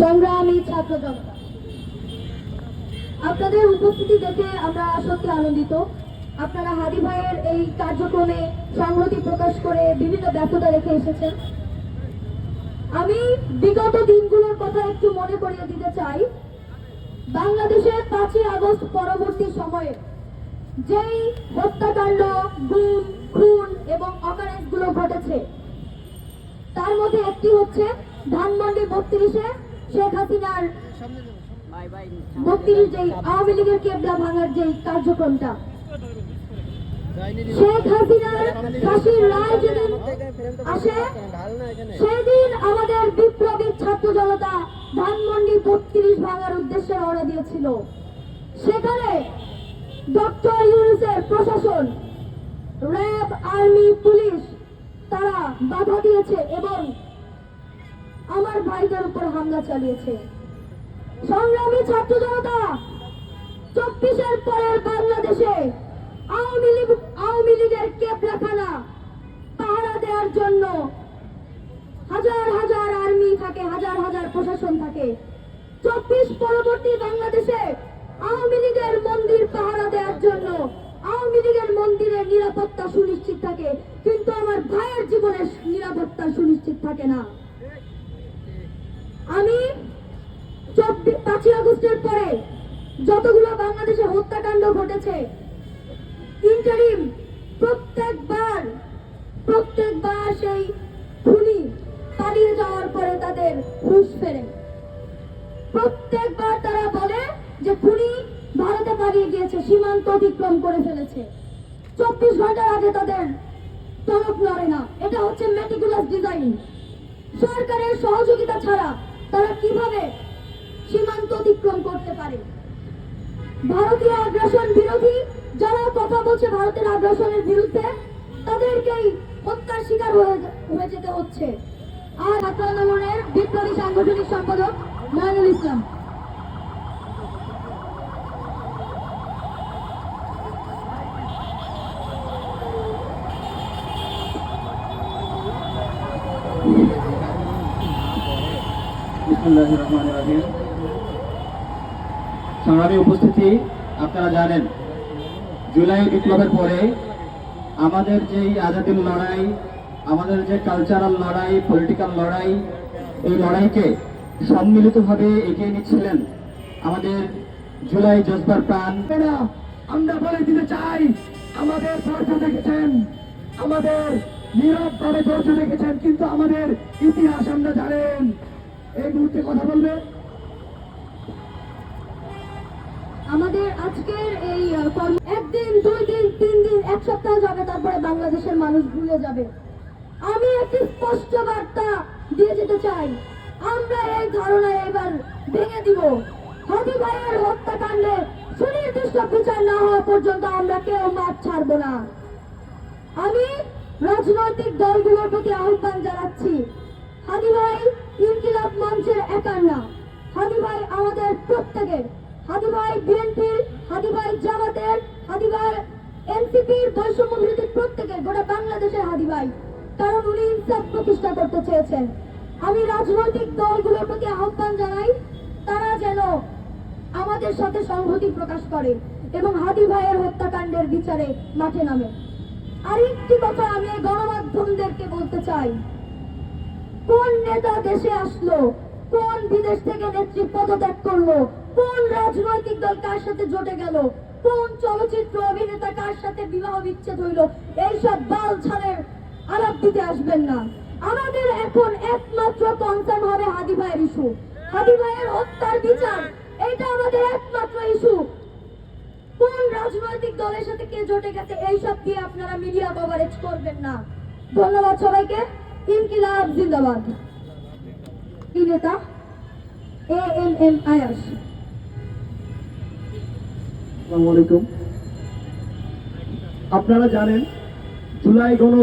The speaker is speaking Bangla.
সংগ্রামী ছাত্র জনতা। আপনাদের উপস্থিতি দেখে আমরা সত্যি আনন্দিত। আপনারা হাদি ভাইয়ের এই কার্যক্রমে সংহতি প্রকাশ করে বিভিন্ন ব্যর্থতা রেখে এসেছেন। আমি বিগত দিনগুলোর কথা একটু মনে করিয়ে দিতে চাই। বাংলাদেশের পাঁচই আগস্ট পরবর্তী সময়ে যেই হত্যাকাণ্ড, গুম, খুন এবং অকারেন্সগুলো ঘটেছে, তার মধ্যে একটি হচ্ছে ধানমন্ডি বত্রিশে শেখ হাসিনার বত্রিশ যেই আওয়ামী লীগের কেবলা ভাঙার যেই কার্যক্রমটা, শেখ হাসিনার ফাঁসির রায় যেদিন আসে, সেদিন আমাদের বিপ্লবী ছাত্র জনতা ধানমন্ডি বত্রিশ ভাঙার উদ্দেশ্যে রওনা দিয়েছিল। সেখানে ডক্টর ইউনুসের প্রশাসন, র্যাব, আর্মি, পুলিশ তারা বাধা দিয়েছে এবং আমার ভাইদের উপর হামলা চালিয়েছে। সংগ্রামী ছাত্র জনতা, চব্বিশের পরের বাংলাদেশে আওয়ামী লীগ, আওয়ামী লীগের কেবলাখানা পাহারা দেওয়ার জন্য হাজার হাজার আর্মি থাকে, হাজার হাজার প্রশাসন থাকে। চব্বিশ পরবর্তী বাংলাদেশে আওয়ামী লীগের মন্দির পাহারা দেওয়ার জন্য আওয়ামী লীগের মন্দিরের নিরাপত্তা সুনিশ্চিত থাকে, কিন্তু আমার ভাইয়ের জীবনের নিরাপত্তা সুনিশ্চিত থাকে না। আমি চব্বিশ পাঁচই আগস্টের পরে যতগুলো বাংলাদেশে হত্যাকাণ্ড ঘটেছে ইন্টারিম প্রত্যেকবার প্রত্যেকবার সেই খুনি পালিয়ে যাওয়ার পরে তাদের হুঁশ ফেরে। প্রত্যেকবার তারা বলে যে খুনি ভারতে পালিয়ে গিয়েছে, সীমান্ত অতিক্রম করে ফেলেছে। চব্বিশ ঘণ্টার আগে তাদের টনক নড়ে না। এটা হচ্ছে মেটিকুলাস ডিজাইন সরকারের সহযোগিতা ছাড়া তারা কীভাবে সীমান্ত অতিক্রম করতে পারে? ভারতীয় আগ্রাসন বিরোধী যারা কথা বলছে ভারতের আগ্রাসনের বিরুদ্ধে, তাদেরকেই হত্যার শিকার হয়ে যেতে হচ্ছে। আর আক্রান্ত বিপ্লবী সাংগঠনিক সম্পাদক ময়নুল ইসলাম। সংগ্রামী উপস্থিতি, আপনারা জানেন, জুলাই বিপ্লবের পরে আমাদের যেই আজাদির লড়াই, আমাদের যে কালচারাল লড়াই পলিটিক্যাল লড়াই, এই লড়াইকে সম্মিলিতভাবে এগিয়ে নিচ্ছিলেন আমাদের জুলাই জজবার প্রাণ। আমরা বলে দিতে চাই, আমাদের ধৈর্য দেখেছেন, আমাদের নীরব ভাবে ধৈর্য দেখেছেন, কিন্তু আমাদের ইতিহাস আমরা জানেন। এই মুহূর্তে কথা বলবে। আমাদের আজকের এই একদিন, দুই দিন, তিন দিন, এক সপ্তাহ যাবে, তারপরে বাংলাদেশের মানুষ ভুলে যাবে। আমি একটি স্পষ্ট বার্তা দিয়ে যেতে চাই। আমরা এই ধারণা এবার ভেঙে দিব। হাদি ভাইয়ের হত্যাকাণ্ডে সুনির্দিষ্ট বিচার না হওয়া পর্যন্ত আমরা কেউ মাঠ ছাড়বো না। আমি রাজনৈতিক দলগুলোর প্রতি আহ্বান জানাচ্ছি। হাদি ভাই ইনকিলাব মঞ্চের একার না। হাদি ভাই আমাদের প্রত্যেকের হাদি ভাই বিএনপির হাদি ভাই জামাতের হাদি ভাই এনসিপির বৈষম্য বিরোধী প্রত্যেকের, গোটা বাংলাদেশের হাদি ভাই কারণ উনি ইনসাফ প্রতিষ্ঠা করতে চেয়েছেন। আমি রাজনৈতিক দলগুলোর প্রতি আহ্বান জানাই, তারা যেন আমাদের সাথে সংহতি প্রকাশ করে এবং হাদি ভাইয়ের হত্যাকাণ্ডের বিচারে মাঠে নামে। আরেকটি কথা আমি গণমাধ্যমদেরকে বলতে চাই। কোন নেতা দেশে আসলো? কোন বিদেশ থেকে নেত্রী পদত্যাগ করল? কোন রাজনৈতিক দল কার সাথে জোটে গেল? কোন চলচ্চিত্র অভিনেতা কার সাথে বিবাহ বিচ্ছেদ হইল? এইসব বাল ছাড়ের আলাপ দিতে আসবেন না। আমাদের এখন একমাত্র কনসার্ন হবে হাদি ভাইয়ের ইস্যু হাদি ভাইয়ের হত্যার বিচার, এটা আমাদের একমাত্র ইস্যু কোন রাজনৈতিক দলের সাথে কে জোটে গেছে, এইসব দিয়ে আপনারা মিডিয়া কভারেজ করবেন না। ধন্যবাদ সবাইকে। ইনকিলাব জিন্দাবাদ। কি নেতা? এ এম এম আয়াস আপনারা জানেন জুলাই গণ